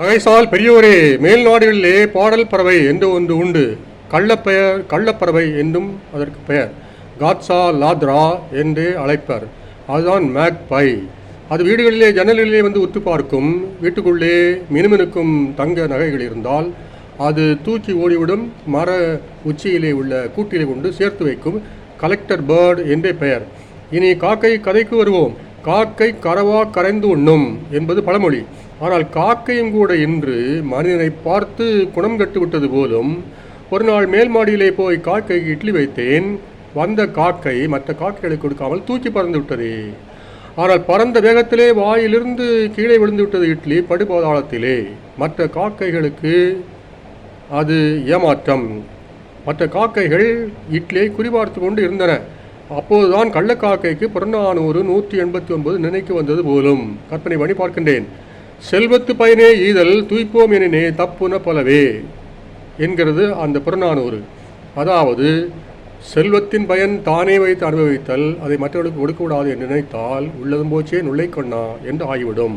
அகைசால் பெரியோரே மேல் நாடுகளிலே பாடல் பறவை என்று ஒன்று உண்டு. கள்ளப்பெயர் கள்ளப்பறவை என்றும் அதற்கு பெயர். காட்சா லாத்ரா என்று அழைப்பர். அதுதான் மேக் பை அது வீடுகளிலே ஜன்னலிலே வந்து உத்து பார்க்கும். வீட்டுக்குள்ளே மினுமினுக்கும் தங்க நகைகள் இருந்தால் அது தூக்கி ஓடிவிடும். மர உச்சியிலே உள்ள கூட்டிலே கொண்டு சேர்த்து வைக்கும். கலெக்டர் பேர்டு என்றே பெயர். இனி காக்கை கதைக்கு வருவோம். காக்கை கரவா கரைந்து உண்ணும் என்பது பழமொழி. ஆனால் காக்கையும் கூட இன்று மனிதனை பார்த்து குணம் கட்டுவிட்டது போதும் போலும் ஒரு நாள் மேல் மாடியிலே போய் காக்கைக்கு இட்லி வைத்தேன். வந்த காக்கை மற்ற காக்கைகளை கொடுக்காமல் தூக்கி பறந்து விட்டதே. ஆனால் பறந்த வேகத்திலே வாயிலிருந்து கீழே விழுந்து விட்டது இட்லி படுபாதாளத்திலே. மற்ற காக்கைகளுக்கு அது ஏமாற்றம். மற்ற காக்கைகள் இட்லியை குறிபார்த்து கொண்டு இருந்தன. அப்போதுதான் கள்ளக்காக்கைக்கு புறநானூறு நூற்றி எண்பத்தி ஒன்பது நினைக்கு வந்தது போலும். கற்பனை பண்ணி பார்க்கின்றேன். செல்வத்து பயனே ஈதல் தூய்ப்போம் எனினே தப்புன போலவே என்கிறது அந்த புறநானூறு. அதாவது செல்வத்தின் பயன் தானே வைத்து அனுபவித்தல் அதை மற்றவர்களுக்கு கொடுக்கக்கூடாது என்று நினைத்தால் உள்ளதும் போச்சே நுள்ளை என்று ஆகிவிடும்.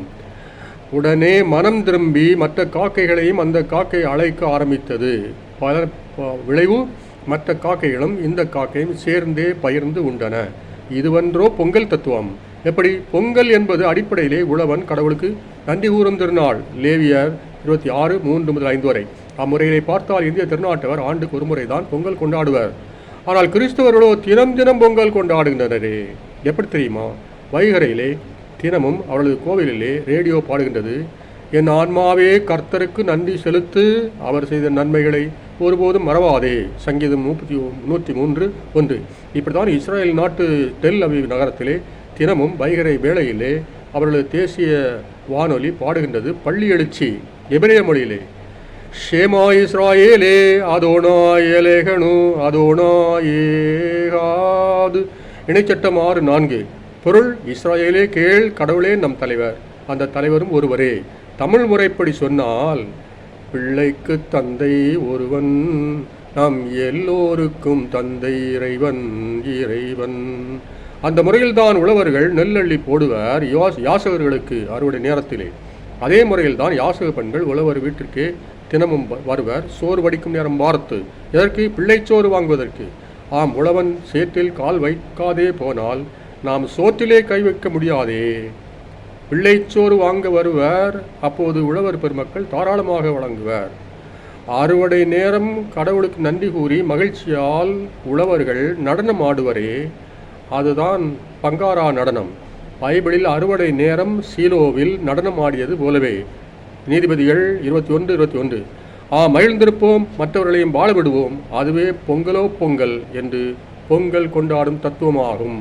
உடனே மனம் திரும்பி மற்ற காக்கைகளையும் அந்த காக்கை அழைக்க ஆரம்பித்தது. பல விளைவு மற்ற காக்கைகளும் இந்த காக்கையும் சேர்ந்தே பகிர்ந்து உண்டன. இதுவன்றோ பொங்கல் தத்துவம். எப்படி? பொங்கல் என்பது அடிப்படையிலே உழவன் கடவுளுக்கு நன்றி கூறும் திருநாள் லேவியர் இருபத்தி ஆறு மூன்று முதல் ஐந்து வரை. அம்முறையிலே பார்த்தால் இந்திய திருநாட்டவர் ஆண்டுக்கு ஒரு முறைதான் பொங்கல் கொண்டாடுவர். ஆனால் கிறிஸ்தவர்களோ தினம் தினம் பொங்கல் கொண்டாடுகின்றனரே. எப்படி தெரியுமா? வைகரையிலே தினமும் அவளது கோவிலிலே ரேடியோ பாடுகின்றது. என் ஆன்மாவே கர்த்தருக்கு நன்றி செலுத்து அவர் செய்த நன்மைகளை ஒருபோதும் மறவாதே. சங்கீதம் முப்பத்தி நூற்றி மூன்று ஒன்று. இப்படி தான் இஸ்ரேல் நாட்டு டெல் அவிவ் நகரத்திலே தினமும் வைகரை வேளையிலே அவர்களது தேசிய வானொலி பாடுகின்றது பள்ளி எழுச்சி எபிரேய மொழியிலே. ஷேமா இஸ்ராயேலே அதோனாயலேகனு அதோனாயேகாது இணைச்சட்டம் ஆறு நான்கு. பொருள் இஸ்ராயேலே கேள் கடவுளே நம் தலைவர். அந்த தலைவரும் ஒருவரே. தமிழ் முறைப்படி சொன்னால் பிள்ளைக்கு தந்தை ஒருவன் நம் எல்லோருக்கும் தந்தை இறைவன் இறைவன். அந்த முறையில்தான் உழவர்கள் நெல்லள்ளி போடுவர் யாஸ் யாசகர்களுக்கு அறுவடை நேரத்திலே. அதே முறையில் தான் யாசக பெண்கள் உழவர் வீட்டிற்கே தினமும் வருவர். சோறு வடிக்கும் நேரம் பார்த்து எதற்கு பிள்ளைச்சோறு வாங்குவதற்கு. ஆம் உழவன் சேற்றில் கால் வைக்காதே போனால் நாம் சோற்றிலே கை வைக்க முடியாதே. பிள்ளைச்சோறு வாங்க வருவர் அப்போது உழவர் பெருமக்கள் தாராளமாக வழங்குவர். அறுவடை நேரம் கடவுளுக்கு நன்றி கூறி மகிழ்ச்சியால் உழவர்கள் நடனம் ஆடுவரே. அதுதான் பங்காரா நடனம். பைபிளில் அறுவடை நேரம் சீலோவில் நடனம் ஆடியது போலவே. நீதிபதிகள் இருபத்தி ஒன்று இருபத்தி ஒன்று ஆ மகிழ்ந்திருப்போம் மற்றவர்களையும் வாழ விடுவோம் அதுவே பொங்கலோ பொங்கல் என்று பொங்கல் கொண்டாடும் தத்துவமாகும்.